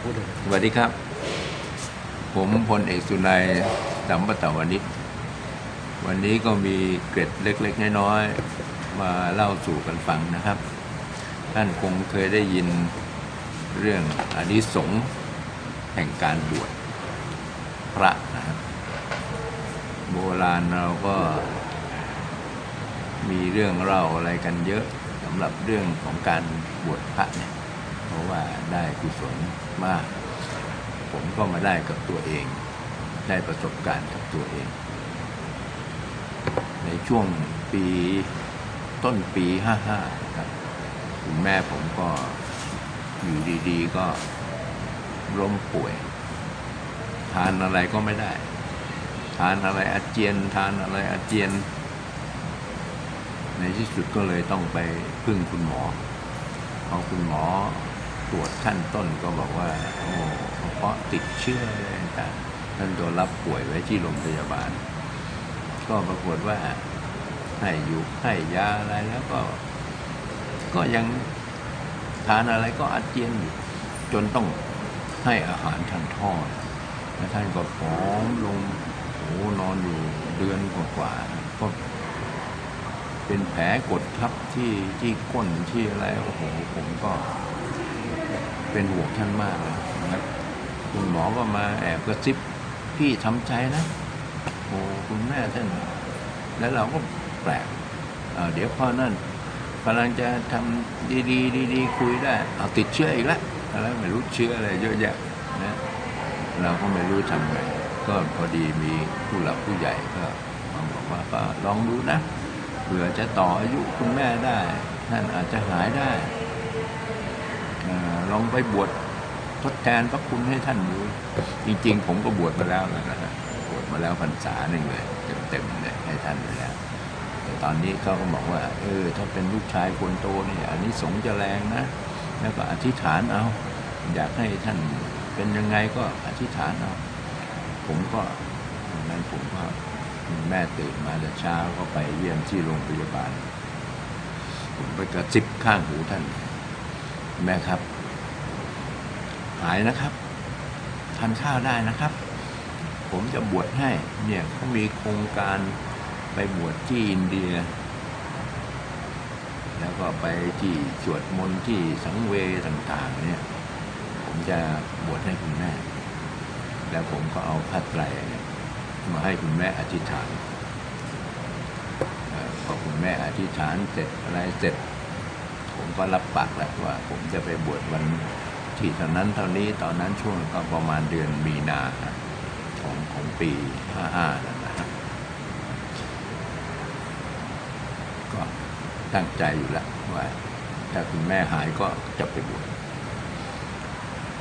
พูดเลยสวัสดีครับ ผมพลเอกสุนัยสัมปตะวานิชวันนี้ก็มีเกร็ดเล็ก ๆ น้อยๆมาเล่าสู่กันฟังนะครับ ท่านคงเคยได้ยินเรื่องอานิสงส์แห่งการบวชพระนะครับโบราณเราก็มีเรื่องเล่าอะไรกันเยอะสำหรับเรื่องของการบวชพระเนี่ย เพราะว่าได้กุศลมาก ผมก็มาได้กับตัวเอง ได้ประสบการณ์กับตัวเอง ในช่วงปีต้นปี 55ครับคุณแม่ผมก็อยู่ดีๆ ก็ล้มป่วย ทานอะไรก็ไม่ได้ ทานอะไรอาเจียน ทานอะไรอาเจียน ในที่สุดก็เลยต้องไปพึ่งคุณหมอพอคุณหมอ ตรวจขั้นต้นก็บอกว่าโอ้เพราะติดเชื้ออะไรต่างท่านตัวรับป่วยไว้ที่โรงพยาบาล ก็ปรากฏว่าให้อยู่ให้ยาอะไรแล้วก็ ก็ยังทานอะไรก็อาเจียนอยู่จนต้องให้อาหารทางท่อดแล้วท่านก็ผอมลงโอ้นอนอยู่เดือนกว่าๆก็เป็นแผลกดทับที่ที่ก้นที่อะไรโอ้โหผมก็ เป็นห่วงท่านมากเลยนะครับคุณหมอก็มาแอบกระซิบพี่ทำใจนะโอ้คุณแม่ท่านแล้วเราก็แปลกเเดี๋ยวพอนั่นกำลังจะทำดีๆดีๆคุยได้ เอาติดเชื้ออีกแล้วอะไรไม่รู้เชื้ออะไรเยอะแยะนะเราก็ไม่รู้ทำไงก็พอดีมีผู้หลักผู้ใหญ่ก็มาบอกว่าก็ลองดูนะเผื่อจะต่ออายุคุณแม่ได้ท่านอาจจะหายได้ ลองไปบวชทดแทนพระคุณให้ท่านดูจริง ๆ ผมก็บวชมาแล้วนะฮะบวชมาแล้วพรรษาหนึ่งเลยเต็มๆเลยให้ท่านไปแล้วแต่ตอนนี้เขาก็บอกว่า เออ ถ้าเป็นลูกชายคนโตเนี่ยอันนี้สงส์จะแรงนะ แล้วก็อธิษฐานเอาอยากให้ท่านเป็นยังไงก็อธิษฐานเอาผมก็นั้นผมก็แม่ตื่นมาแต่เช้าก็ไปเยี่ยมที่โรงพยาบาล ผมไปกระซิบข้างหูท่าน แม่ครับ หายนะครับทานข้าวได้นะครับ ผมจะบวชให้เนี่ยเขามีโครงการไปบวชที่อินเดีย แล้วก็ไปที่สวดมนต์ที่สังเวต่างๆ เนี่ย ผมจะบวชให้คุณแม่ แล้วผมก็เอาผ้าไตรเนี่ยมาให้คุณแม่อธิษฐานเอ่อพอคุณแม่อธิษฐานเสร็จอะไรเสร็จ ก็รับปากแล้วว่าผมจะไปบวชวันที่เท่านั้นเท่านี้ตอนนั้นช่วงก็ประมาณเดือนมีนาของของปีห้าห้านั่นนะครับก็ตั้งใจอยู่แล้วว่าถ้าคุณแม่หายก็จะไปบวช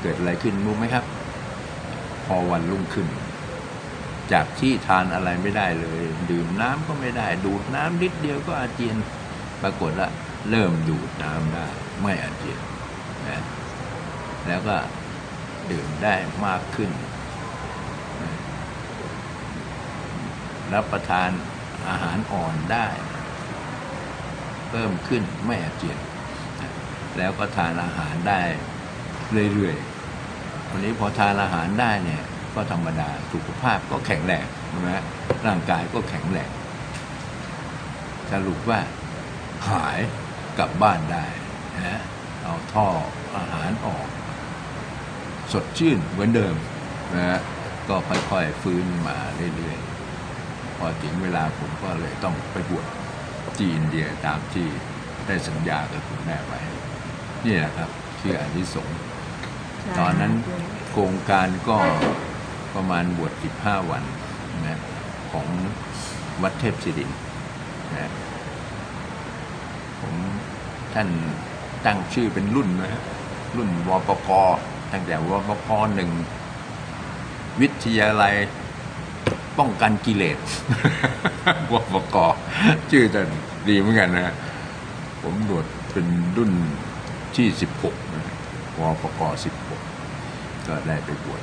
เกิดอะไรขึ้นรู้ไหมครับ พอวันรุ่งขึ้น จากที่ทานอะไรไม่ได้เลย ดื่มน้ำก็ไม่ได้ ดูดน้ำนิดเดียวก็อาเจียน ปรากฏว่าเริ่มดูดน้ำได้ไม่อาเจียนนะแล้วก็ดื่มได้มากขึ้น รับประทานอาหารอ่อนได้ เพิ่มขึ้นไม่อาเจียนแล้วก็ทานอาหารได้เรื่อยๆวันนี้พอทานอาหารได้เนี่ยก็ธรรมดาสุขภาพก็แข็งแรงใช่ไหมร่างกายก็แข็งแรงสรุปว่า หายกลับบ้านได้นะเอาท่ออาหารออก สดชื่นเหมือนเดิมนะฮะก็ค่อยๆฟื้นมาเรื่อยๆ พอถึงเวลาผมก็เลยต้องไปบวชที่อินเดียตามที่ได้สัญญากับคุณแม่ไว้ นี่แหละครับคืออานิสงส์ตอนนั้นโครงการก็ประมาณบวช15 วันนะของวัดเทพศิรินทร์นะผม ท่านตั้งชื่อเป็นรุ่นนะฮะรุ่นวปกตั้งแต่วปกหนึ่งวิทยาลัยป้องกันกิเลสวปกชื่อท่านดีเหมือนกันนะผมบวชเป็นรุ่นที่ 16นะวปก16 ก็ได้ไปบวช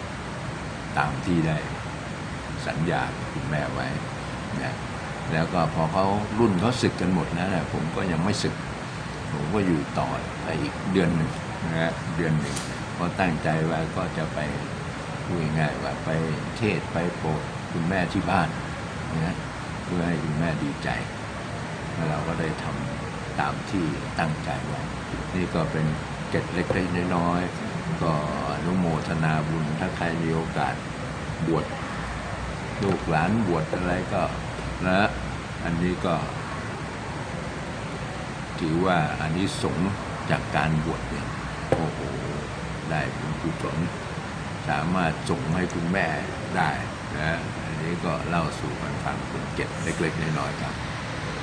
ตามที่ได้สัญญาคุณแม่ไว้นะแล้วก็พอเขารุ่นเขาศึกกันหมดนะนะผมก็ยังไม่ศึก ผมก็อยู่ต่อไปอีกเดือนหนึ่งนะฮะเดือนหนึ่งก็ตั้งใจว่าก็จะไปพูดง่ายว่าไปเทศไปโปรดคุณแม่ที่บ้านนะเพื่อให้คุณแม่ดีใจแล้วเราก็ได้ทำตามที่ตั้งใจไว้นี่ก็เป็นเกร็ดเล็กๆน้อยๆก็อนุโมทนาบุญถ้าใครมีโอกาสบวชลูกหลานบวชอะไรก็นะอันนี้ก็ ถือว่าอันนี้สงจากการบวชเนี่ยโอ้โหได้บุญกุศลสามารถส่งให้คุณแม่ได้นะอันนี้ก็เล่าสู่กันฟังเป็นเก็บเล็กๆน้อยๆครับ